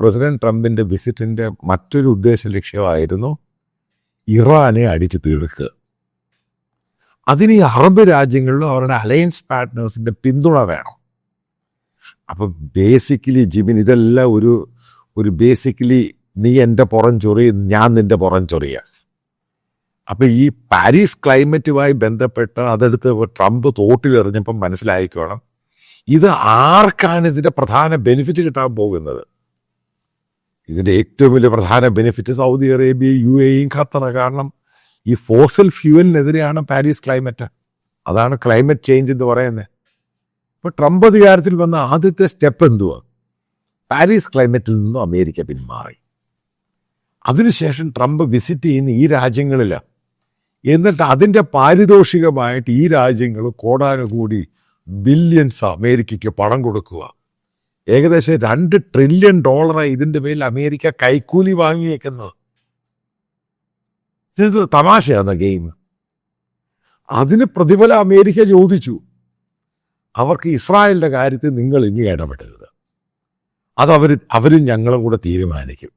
President ട്രംപിന്റെ വിസിറ്റിന്റെ മറ്റൊരു ഉദ്ദേശ ലക്ഷ്യമായിരുന്നു ഇറാനെ അടിച്ചു തീർക്കുക. അതിന് ഈ അറബ് രാജ്യങ്ങളിലും അവരുടെ അലയൻസ് പാർട്ട്നേഴ്സിന്റെ പിന്തുണ വേണം. അപ്പൊ ബേസിക്കലി ജിബിൻ ഇതെല്ലാം ഒരു ഒരു ബേസിക്കലി നീ എന്റെ പുറം ചൊറി ഞാൻ നിന്റെ പുറം ചൊറിയ. അപ്പൊ ഈ പാരീസ് ക്ലൈമറ്റുമായി ബന്ധപ്പെട്ട് അതെടുത്ത് ട്രംപ് തോട്ടിലെറിഞ്ഞപ്പം മനസ്സിലായിക്കോണം. ഇത് ആർക്കാണ് ഇതിന്റെ പ്രധാന ബെനിഫിറ്റ് കിട്ടാൻ പോകുന്നത്? ഇതിന്റെ ഏറ്റവും വലിയ പ്രധാന ബെനിഫിറ്റ് സൗദി അറേബ്യ യു എയും ഖത്തർ കാരണം ഈ ഫോസൽ ഫ്യൂവലിനെതിരെയാണ് പാരീസ് ക്ലൈമറ്റ് അതാണ് ക്ലൈമറ്റ് ചേഞ്ച് എന്ന് പറയുന്നത്. ഇപ്പോൾ ട്രംപ് അധികാരത്തിൽ വന്ന ആദ്യത്തെ സ്റ്റെപ്പ് എന്തുവാ? പാരീസ് ക്ലൈമറ്റിൽ നിന്നും അമേരിക്ക പിന്മാറി. അതിനുശേഷം ട്രംപ് വിസിറ്റ് ചെയ്യുന്ന ഈ രാജ്യങ്ങളിൽ എന്നിട്ട് അതിന്റെ പാരിതോഷികമായിട്ട് ഈ രാജ്യങ്ങൾ കോടാനുകൂടി ബില്യൻസ് അമേരിക്കയ്ക്ക് പണം കൊടുക്കുക. ഏകദേശം രണ്ട് ട്രില്യൺ ഡോളറായി ഇതിന്റെ പേരിൽ അമേരിക്ക കൈക്കൂലി വാങ്ങിയേക്കുന്നത്. ഇത് തമാശയാണ് ഗെയിം. അതിന് പ്രതിഫലം അമേരിക്ക ചോദിച്ചു. അവർക്ക് ഇസ്രായേലിന്റെ കാര്യത്തിൽ നിങ്ങൾ ഇനി ഇടപെടരുത്. അത് അവർ അവരും ഞങ്ങളും കൂടെ തീരുമാനിക്കും.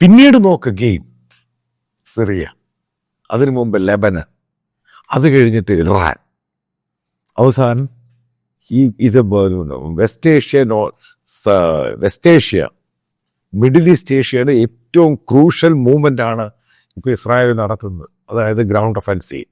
പിന്നീട് നോക്ക് ഗെയിം. സിറിയ അതിനു മുമ്പ് ലെബനൻ അത് കഴിഞ്ഞിട്ട് ഇറാൻ. അവസാനം ഈ ഇത് West Asia West Asia Middle East ഏഷ്യയുടെ ഏറ്റവും ക്രൂഷ്യൽ മൂവ്മെന്റ് ആണ് ഇപ്പോൾ ഇസ്രായേൽ നടത്തുന്നത്. അതായത് ഗ്രൗണ്ട് ഓഫ് ഒഫൻസീവ്